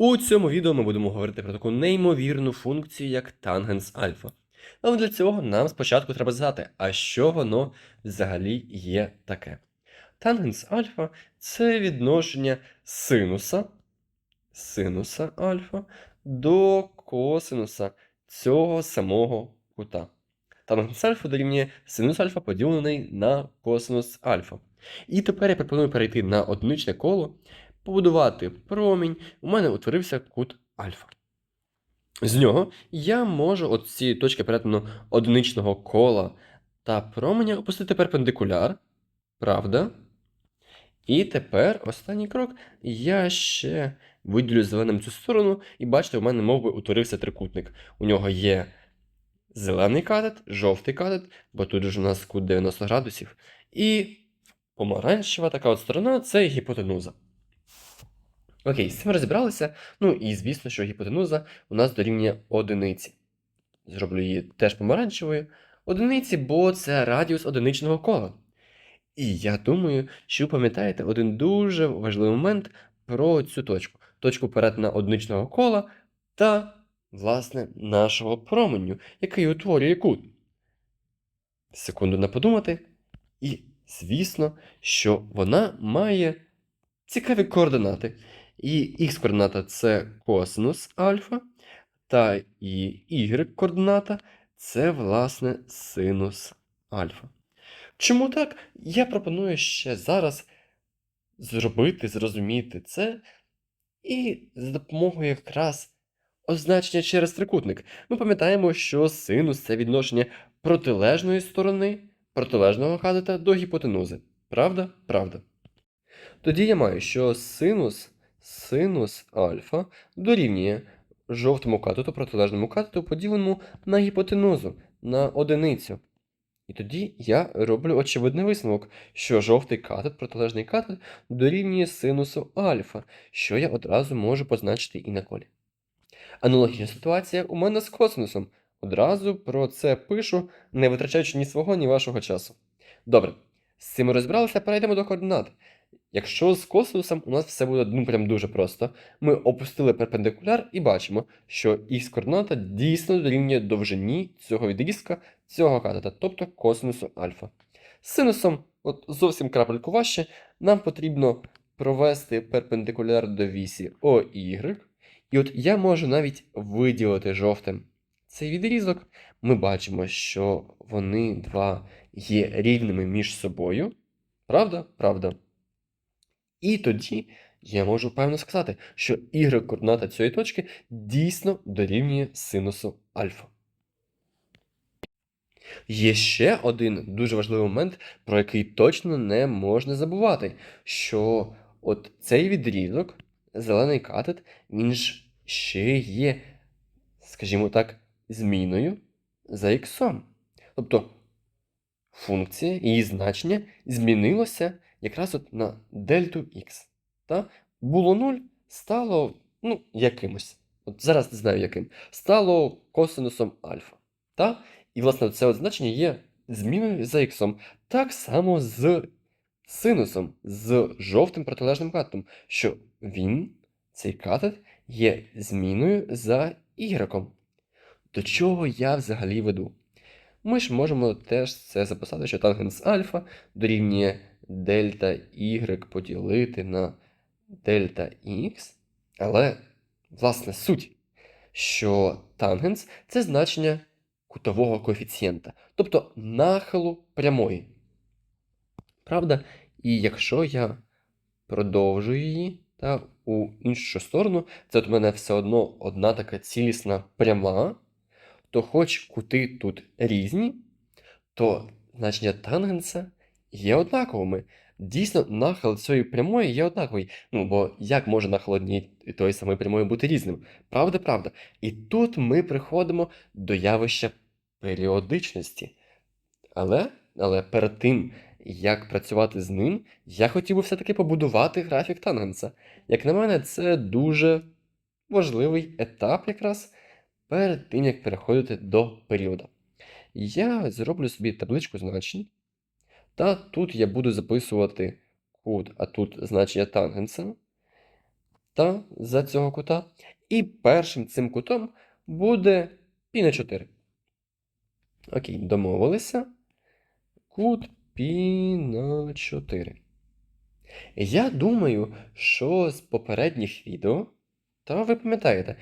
У цьому відео ми будемо говорити про таку неймовірну функцію, як тангенс альфа. Але для цього нам спочатку треба знати, а що воно взагалі є таке. Тангенс альфа це відношення синуса, синуса альфа до косинуса цього самого кута. Тангенс альфа дорівнює синус альфа поділений на косинус альфа. І тепер я пропоную перейти на одиничне коло, побудувати промінь. У мене утворився кут альфа. З нього я можу от цієї точки перетину одиничного кола та променя опустити перпендикуляр. Правда? І тепер останній крок. Я ще виділю зеленим цю сторону, і бачите, у мене мов би утворився трикутник. У нього є зелений катет, жовтий катет, бо тут же у нас кут 90 градусів. І помаранчева така от сторона це гіпотенуза. Окей, з цим розібралися. Ну і звісно, що гіпотенуза у нас дорівнює одиниці. Зроблю її теж помаранчевою. Одиниці, бо це радіус одиничного кола. І я думаю, що ви пам'ятаєте один дуже важливий момент про цю точку. Точку перетину одиничного кола та, власне, нашого променю, який утворює кут. Секунду на подумати. І, звісно, що вона має цікаві координати. І х координата це косинус альфа, та і y координата це, власне, синус альфа. Чому так? Я пропоную ще зараз зробити, зрозуміти це і за допомогою якраз означення через трикутник. Ми пам'ятаємо, що синус це відношення протилежної сторони протилежного катета до гіпотенузи. Правда? Правда. Тоді я маю, що синус, синус альфа дорівнює жовтому катету протилежному катету, поділеному на гіпотенузу, на одиницю. І тоді я роблю очевидний висновок, що жовтий катет, протилежний катет, дорівнює синусу альфа, що я одразу можу позначити і на колі. Аналогічна ситуація у мене з косинусом. Одразу про це пишу, не витрачаючи ні свого, ні вашого часу. Добре, з цим розібралися, перейдемо до координат. Якщо з косинусом у нас все буде ну, прям дуже просто, ми опустили перпендикуляр і бачимо, що х координата дійсно дорівнює довжині цього відрізка цього катета, тобто косинусу альфа. З синусом, от зовсім крапельку важче, нам потрібно провести перпендикуляр до вісі OY. І от я можу навіть виділити жовтим цей відрізок. Ми бачимо, що вони два є рівними між собою. Правда? Правда. І тоді я можу певно сказати, що y координата цієї точки дійсно дорівнює синусу альфа. Є ще один дуже важливий момент, про який точно не можна забувати, що от цей відрізок, зелений катет, він ж ще є, скажімо так, зміною за іксом. Тобто функція, її значення змінилося якраз от на дельту х. Було 0, стало ну, якимось. От зараз не знаю яким. Стало косинусом альфа. Та? І, власне, це от значення є зміною за х. Так само з синусом, з жовтим протилежним катетом, що він, цей катет, є зміною за y. До чого я взагалі веду? Ми ж можемо теж це записати, що тангенс альфа дорівнює дельта y поділити на дельта х. Але, власне, суть, що тангенс це значення кутового коефіцієнта, тобто нахилу прямої. Правда? І якщо я продовжую її та у іншу сторону, це от у мене все одно одна така цілісна пряма, то хоч кути тут різні, то значення тангенса є однаковими. Дійсно, нахил цієї прямої є однаковий. Ну, бо як може нахил однієї і тої самої прямої бути різним? Правда, правда. І тут ми приходимо до явища періодичності. Але, але перед тим, як працювати з ним, я хотів би все-таки побудувати графік тангенса. Як на мене, це дуже важливий етап якраз перед тим, як переходити до періоду. Я зроблю собі табличку значень. Та тут я буду записувати кут, а тут значення тангенса. та за цього кута. І першим цим кутом буде пі на 4. Окей, домовилися. Кут пі на 4. Я думаю, що з попередніх відео, та ви пам'ятаєте,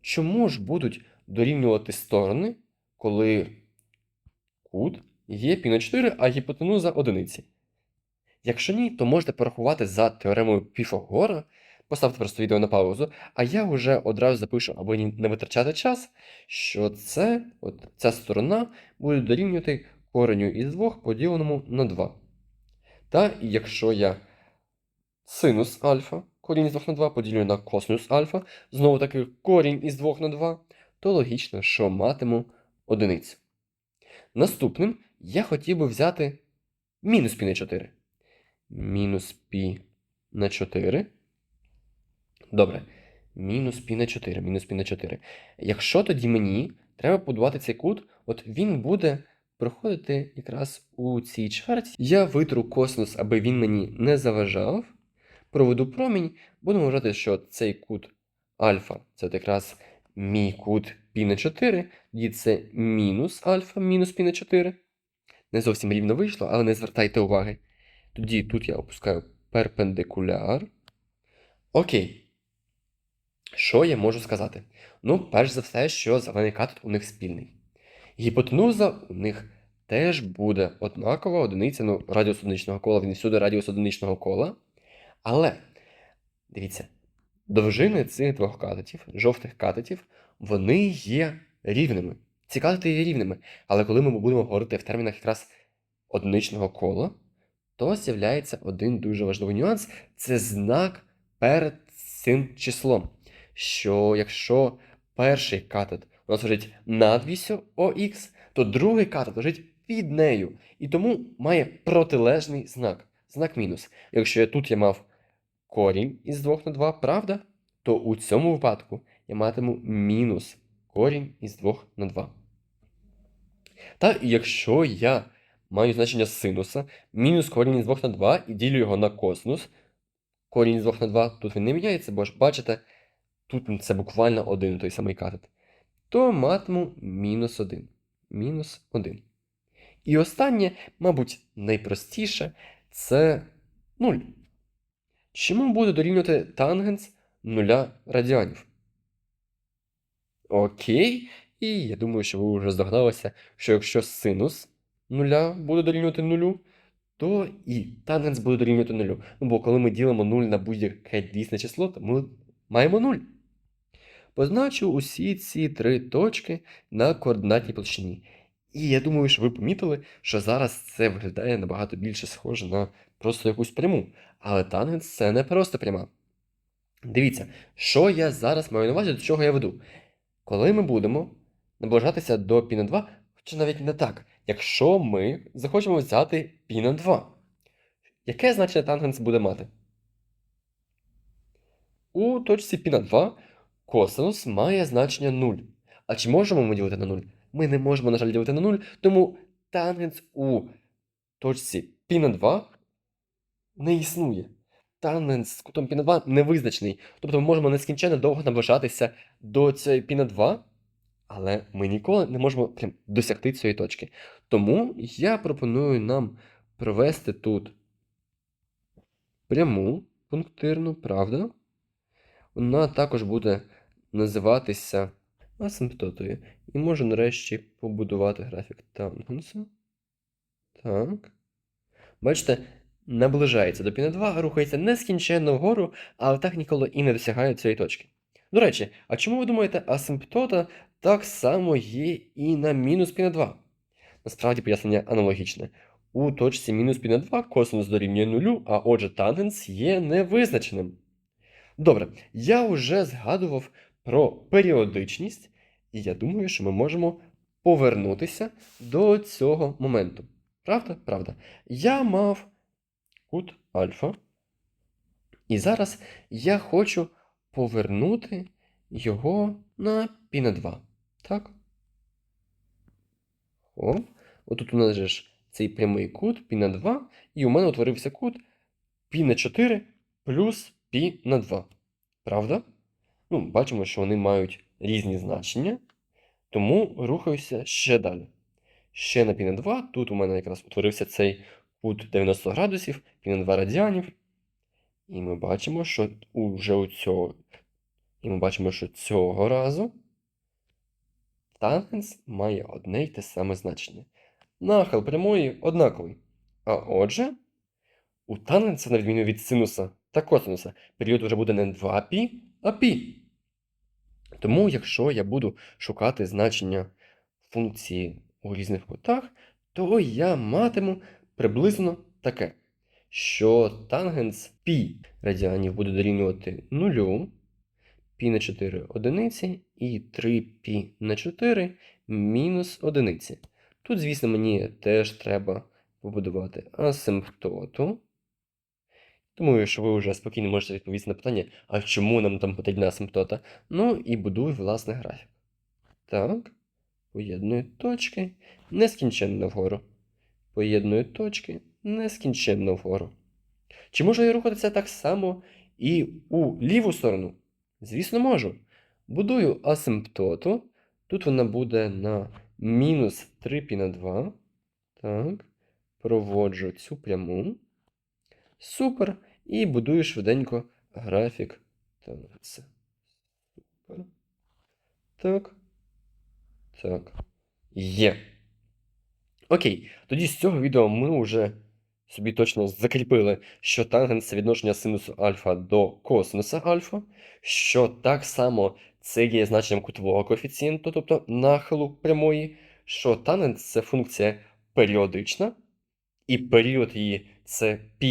чому ж будуть дорівнювати сторони, коли кут є пі на 4, а гіпотенуза одиниці. Якщо ні, то можете порахувати за теоремою Піфагора, поставте просто відео на паузу, а я вже одразу запишу, аби не витрачати час, що це, от, ця сторона буде дорівнювати кореню із 2 поділеному на 2. Та якщо я синус альфа, корінь із 2 на 2 поділю на косинус альфа, знову таки корінь із 2 на 2, то логічно, що матиму одиницю. Наступним я хотів би взяти мінус пі на 4. Мінус пі на 4. Добре. Мінус пі на 4, мінус пі на 4. Якщо тоді мені треба будувати цей кут, от він буде проходити якраз у цій чарці. Я витру косинус, аби він мені не заважав. Проведу промінь, будемо вважати, що цей кут альфа це от якраз мій кут пі на 4, тоді це мінус альфа, мінус пі на 4. Не зовсім рівно вийшло, але не звертайте уваги. Тоді тут я опускаю перпендикуляр. Окей. Що я можу сказати? Ну, перш за все, що зелений катет у них спільний. Гіпотенуза у них теж буде однакова одиниця, ну, радіус одиничного кола, він всюди радіус одиничного кола. Але, дивіться, довжини цих двох катетів, жовтих катетів, вони є рівними. Ці катети є рівними. Але коли ми будемо говорити в термінах якраз одиничного кола, то з'являється один дуже важливий нюанс це знак перед цим числом. Що якщо перший катет у нас лежить над вісю ОХ, то другий катет лежить під нею. І тому має протилежний знак, знак мінус. Якщо я тут я мав корінь із 2 на 2, правда, то у цьому випадку я матиму мінус корінь із 2 на 2. Та якщо я маю значення синуса, мінус корінь із 2 на 2 і ділю його на косинус, корінь із 2 на 2, тут він не міняється, бо ж бачите, тут це буквально один той самий катет, то матиму мінус 1. Мінус 1. І останнє, мабуть, найпростіше це 0. Чому буде дорівнювати тангенс 0 радіанів? Окей. І я думаю, що ви вже здогадалися, що якщо синус нуля буде дорівнювати нулю, то і тангенс буде дорівнювати нулю. Ну, бо коли ми ділимо 0 на будь-яке дійсне число, то ми маємо 0. Позначу усі ці три точки на координатній площині. І я думаю, що ви помітили, що зараз це виглядає набагато більше схоже на просто якусь пряму. Але тангенс це не просто пряма. Дивіться, що я зараз маю на увазі, до чого я веду. Коли ми будемо наближатися до пі на 2, чи навіть не так, якщо ми захочемо взяти пі на 2, яке значення тангенс буде мати? У точці пі на 2 косинус має значення 0. А чи можемо ми ділити на 0? Ми не можемо, на жаль, ділити на 0, тому тангенс у точці пі на 2 не існує. Тангенс з кутом пі на 2 невизначений. Тобто ми можемо нескінченно довго наближатися до цієї пі на 2, але ми ніколи не можемо прям досягти цієї точки. Тому я пропоную нам провести тут пряму пунктирну, правда? Вона також буде називатися асимптотою. І можу нарешті побудувати графік тангенса. Так. Бачите, наближається до на 2, рухається нескінченно вгору, але так ніколи і не досягає цієї точки. До речі, а чому ви думаєте, асимптота так само є і на мінус пі на 2? Насправді пояснення аналогічне. У точці мінус пі на 2 косинус дорівнює нулю, а отже тангенс є невизначеним. Добре, я вже згадував про періодичність, і я думаю, що ми можемо повернутися до цього моменту. Правда? Правда. Я мав кут альфа. І зараз я хочу повернути його на пі на 2. Так? О, отут у нас же ж цей прямий кут пі на 2, і у мене утворився кут пі на 4 плюс пі на 2. Правда? Ну, бачимо, що вони мають різні значення, тому рухаюся ще далі. Ще на пі на 2. Тут у мене якраз утворився цей кут 90 градусів, пі на 2 радіанів. І ми бачимо, що уже у цього, і ми бачимо, що цього разу тангенс має одне й те саме значення. Нахил прямої однаковий. А отже, у тангенса, на відміну від синуса та косинуса, період вже буде не 2π, а π. Тому, якщо я буду шукати значення функції у різних кутах, то я матиму приблизно таке, що тангенс π радіанів буде дорівнювати 0, π на 4 одиниці і 3π на 4 мінус одиниці. Тут, звісно, мені теж треба побудувати асимптоту. Думаю, що ви вже спокійно можете відповісти на питання, а чому нам там потрібна асимптота? Ну і будую власний графік. Так, поєдную точки нескінченно вгору. Поєдную точки нескінченно вгору. Чи можу я рухатися так само і у ліву сторону? Звісно, можу. Будую асимптоту. Тут вона буде на мінус 3π на 2. Так. Проводжу цю пряму. Супер. І будую швиденько графік тангенса. Супер. Так. Так. Є. Окей. Тоді з цього відео ми вже собі точно закріпили, що тангенс це відношення синусу альфа до косинуса альфа, що так само це є значенням кутового коефіцієнту, тобто нахилу прямої, що тангенс це функція періодична, і період її це π.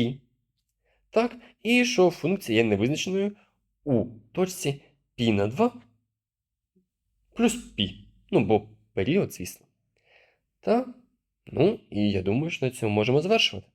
Так, і що функція є невизначеною у точці π на 2 плюс π. Ну, бо період, звісно. Так. Ну, і я думаю, що на цьому можемо завершувати.